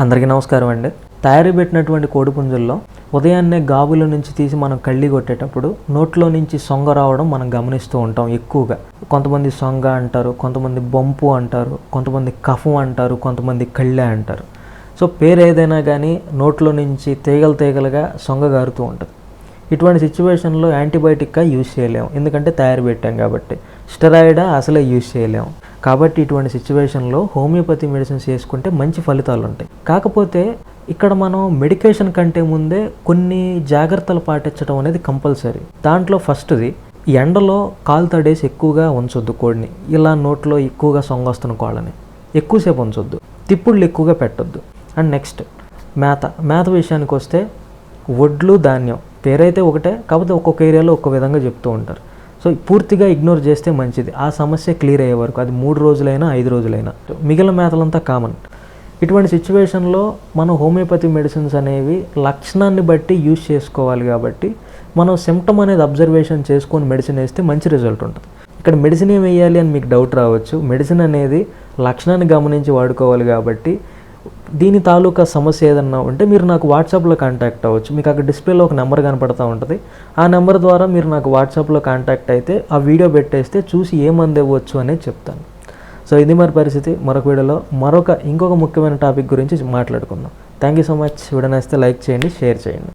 అందరికీ నమస్కారం అండి. తయారీ పెట్టినటువంటి కోడిపుంజుల్లో ఉదయాన్నే గాబుల నుంచి తీసి మనం కళ్ళి కొట్టేటప్పుడు నోట్లో నుంచి సొంగ రావడం మనం గమనిస్తూ ఉంటాం ఎక్కువగా. కొంతమంది సొంగ అంటారు కొంతమంది బొంపు అంటారు కొంతమంది కఫం అంటారు కొంతమంది కళ్ళె అంటారు. సో పేరు ఏదైనా కానీ నోట్లో నుంచి తీగలు తీగలుగా సొంగ గారుతూ ఉంటుంది. ఇటువంటి సిచ్యువేషన్లో యాంటీబయాటిక్గా యూజ్ చేయలేము ఎందుకంటే తయారు పెట్టాం కాబట్టి. స్టెరాయిడా అసలే యూజ్ చేయలేము కాబట్టి ఇటువంటి సిచ్యువేషన్లో హోమియోపతి మెడిసిన్స్ వేసుకుంటే మంచి ఫలితాలు ఉంటాయి. కాకపోతే ఇక్కడ మనం మెడికేషన్ కంటే ముందే కొన్ని జాగ్రత్తలు పాటించడం అనేది కంపల్సరీ దాంట్లో ఫస్ట్ది ఎండలో కాలు తడేసి ఎక్కువగా ఉంచొద్దు కోడిని. ఇలా నోట్లో ఎక్కువగా సొంగొస్తున్న కోళ్ళని. ఎక్కువసేపు ఉంచొద్దు. తిప్పుళ్ళు ఎక్కువగా పెట్టొద్దు. అండ్ నెక్స్ట్ మేత. మేత విషయానికి వస్తే వడ్లు ధాన్యం. పేరైతే ఒకటే కాకపోతే ఒక్కొక్క ఏరియాలో ఒక్కొక్క విధంగా చెప్తూ ఉంటారు. సో పూర్తిగా ఇగ్నోర్ చేస్తే మంచిది. ఆ సమస్య క్లియర్ అయ్యే వరకు అది మూడు రోజులైనా ఐదు రోజులైనా. మిగిలిన మేతలంతా కామన్. ఇటువంటి సిచ్యువేషన్లో మనం హోమియోపతి మెడిసిన్స్ అనేవి లక్షణాన్ని బట్టి యూజ్ చేసుకోవాలి కాబట్టి మనం సిమ్టమ్ అనేది అబ్జర్వేషన్ చేసుకొని మెడిసిన్ వేస్తే మంచి రిజల్ట్ ఉంటుంది. ఇక్కడ మెడిసిన్ ఏం వేయాలి అని మీకు డౌట్ రావచ్చు. మెడిసిన్ అనేది లక్షణాన్ని గమనించి వాడుకోవాలి కాబట్టి దీని తాలూకా సమస్య ఏదన్నా ఉంటే మీరు నాకు వాట్సాప్లో కాంటాక్ట్ అవ్వచ్చు. మీకు అక్కడ డిస్ప్లేలో ఒక నెంబర్ కనపడతా ఉంటుంది. ఆ నెంబర్ ద్వారా మీరు నాకు వాట్సాప్లో కాంటాక్ట్ అయితే ఆ వీడియో పెట్టేస్తే చూసి ఏమంది ఇవ్వచ్చు అనేది చెప్తాను. సో ఇది మరి పరిస్థితి. మరొక వీడియోలో మరొక ఇంకొక ముఖ్యమైన టాపిక్ గురించి మాట్లాడుకుందాం. Thank you so much video నచ్చితే లైక్ చేయండి షేర్ చేయండి.